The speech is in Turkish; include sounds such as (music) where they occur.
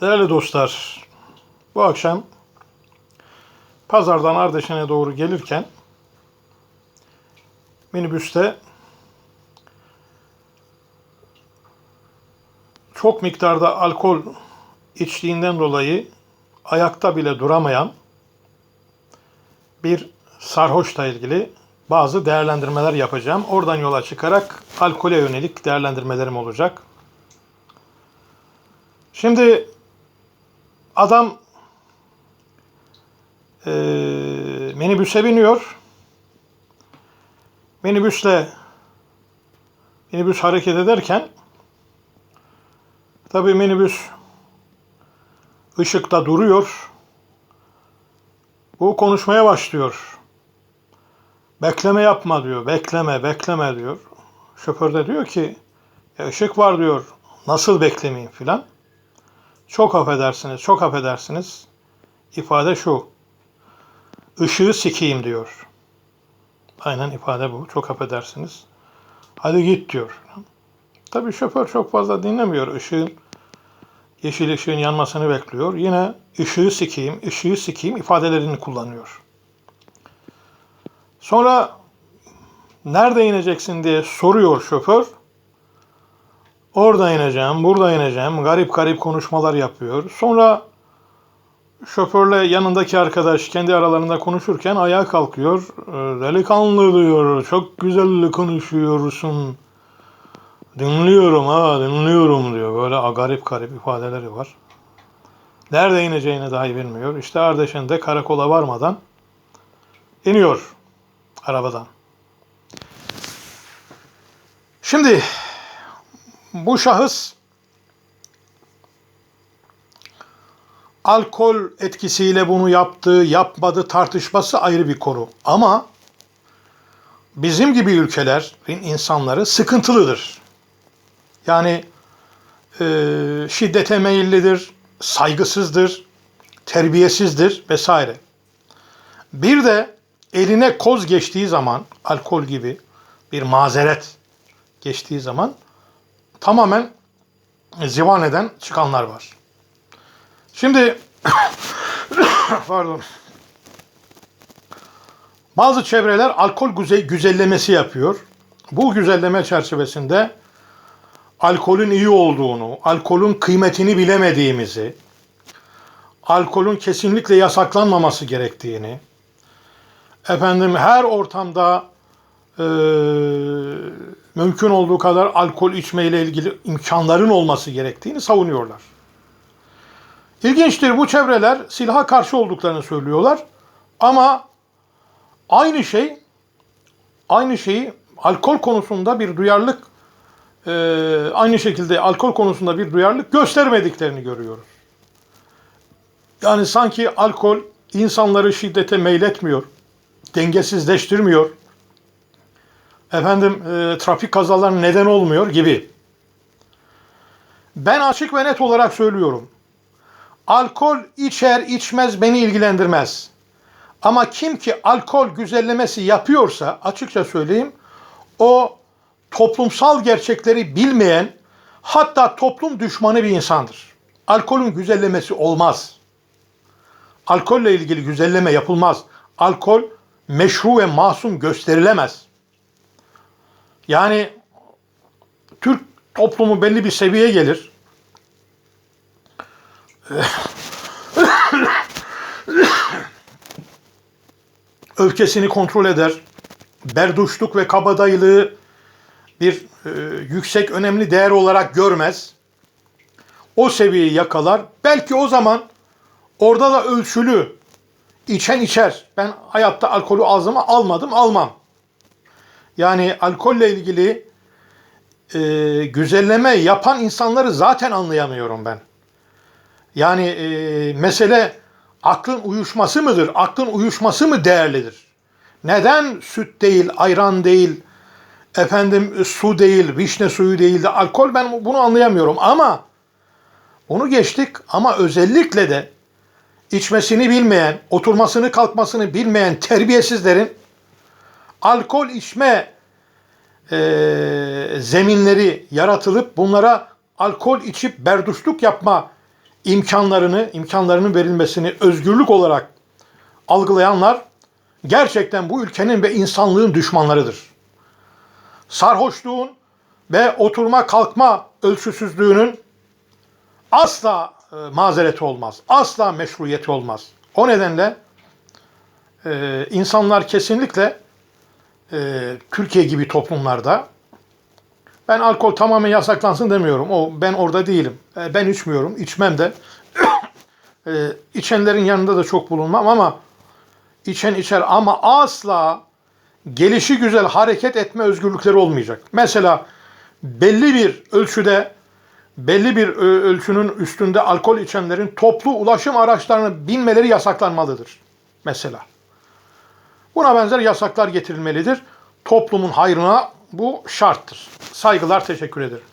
Değerli dostlar, bu akşam pazardan Ardeşen'e doğru gelirken minibüste çok miktarda alkol içtiğinden dolayı ayakta bile duramayan bir sarhoşla ilgili bazı değerlendirmeler yapacağım. Oradan yola çıkarak alkole yönelik değerlendirmelerim olacak. Şimdi adam eee minibüse biniyor. Minibüsle minibüs hareket ederken tabii minibüs ışıkta duruyor. Bu konuşmaya başlıyor. Bekleme yapma diyor. Bekleme, bekleme diyor. Şoför de diyor ki "E, ışık var diyor. Nasıl beklemeyeyim filan. Çok affedersiniz, çok affedersiniz. İfade şu. Işığı sikeyim diyor. Aynen ifade bu. Çok affedersiniz. Hadi git diyor. Tabii şoför çok fazla dinlemiyor. Işığın yeşil ışığın yanmasını bekliyor. Yine ışığı sikeyim, ışığı sikeyim ifadelerini kullanıyor. Sonra nerede ineceksin diye soruyor şoför. Orada ineceğim, burada ineceğim. Garip garip konuşmalar yapıyor. Sonra şoförle yanındaki arkadaş kendi aralarında konuşurken ayağa kalkıyor. "Ee, Delikanlı diyor, çok güzel konuşuyorsun. Dinliyorum ha, dinliyorum diyor. Böyle garip garip ifadeleri var. Nerede ineceğini dahi bilmiyor. İşte Ardeşen'de karakola varmadan iniyor arabadan. Şimdi bu şahıs alkol etkisiyle bunu yaptı, yapmadı tartışması ayrı bir konu. Ama bizim gibi ülkelerin insanları sıkıntılıdır. Yani e, şiddete meyillidir, saygısızdır, terbiyesizdir vesaire. Bir de eline koz geçtiği zaman alkol gibi bir mazeret geçtiği zaman tamamen zivaneden çıkanlar var. Şimdi (coughs) pardon. Bazı çevreler alkol güze- güzellemesi yapıyor. Bu güzelleme çerçevesinde alkolün iyi olduğunu, alkolün kıymetini bilemediğimizi, alkolün kesinlikle yasaklanmaması gerektiğini, efendim her ortamda eee, mümkün olduğu kadar alkol içmeyle ilgili imkanların olması gerektiğini savunuyorlar. İlginçtir bu çevreler silaha karşı olduklarını söylüyorlar ama aynı şey aynı şeyi alkol konusunda bir duyarlılık eee, aynı şekilde alkol konusunda bir duyarlılık göstermediklerini görüyoruz. Yani sanki alkol insanları şiddete meyletmiyor, dengesizleştirmiyor, efendim e, trafik kazalarına neden olmuyor gibi. Ben açık ve net olarak söylüyorum. Alkol içer içmez beni ilgilendirmez. Ama kim ki alkol güzellemesi yapıyorsa açıkça söyleyeyim o toplumsal gerçekleri bilmeyen hatta toplum düşmanı bir insandır. Alkolün güzellemesi olmaz. Alkolle ilgili güzelleme yapılmaz. Alkol meşru ve masum gösterilemez. Yani Türk toplumu belli bir seviyeye gelir. (coughs) Öfkesini kontrol eder. Berduşluk ve kabadayılığı bir e, yüksek önemli değer olarak görmez. O seviyeyi yakalar. Belki o zaman orada da ölçülü içen içer. Ben hayatta alkolü ağzıma almadım, almam. Yani alkolle ilgili e, güzelleme yapan insanları zaten anlayamıyorum ben. Yani e, mesele aklın uyuşması mıdır? Aklın uyuşması mı değerlidir? Neden süt değil, ayran değil, efendim su değil, vişne suyu değil de alkol ben bunu anlayamıyorum ama bunu geçtik ama özellikle de içmesini bilmeyen, oturmasını kalkmasını bilmeyen terbiyesizlerin alkol içme e, zeminleri yaratılıp bunlara alkol içip berduşluk yapma imkanlarını, imkanlarının verilmesini özgürlük olarak algılayanlar gerçekten bu ülkenin ve insanlığın düşmanlarıdır. Sarhoşluğun ve oturma kalkma ölçüsüzlüğünün asla e, mazereti olmaz. Asla meşruiyeti olmaz. O nedenle e, insanlar kesinlikle e, Türkiye gibi toplumlarda ben alkol tamamen yasaklansın demiyorum. O ben orada değilim. E, ben içmiyorum, içmem de. (coughs) e, içenlerin yanında da çok bulunmam ama içen içer ama asla gelişi güzel hareket etme özgürlükleri olmayacak. Mesela belli bir ölçüde belli bir ö- ölçünün üstünde alkol içenlerin toplu ulaşım araçlarına binmeleri yasaklanmalıdır. Mesela. Buna benzer yasaklar getirilmelidir. Toplumun hayrına bu şarttır. Saygılar, teşekkür ederim.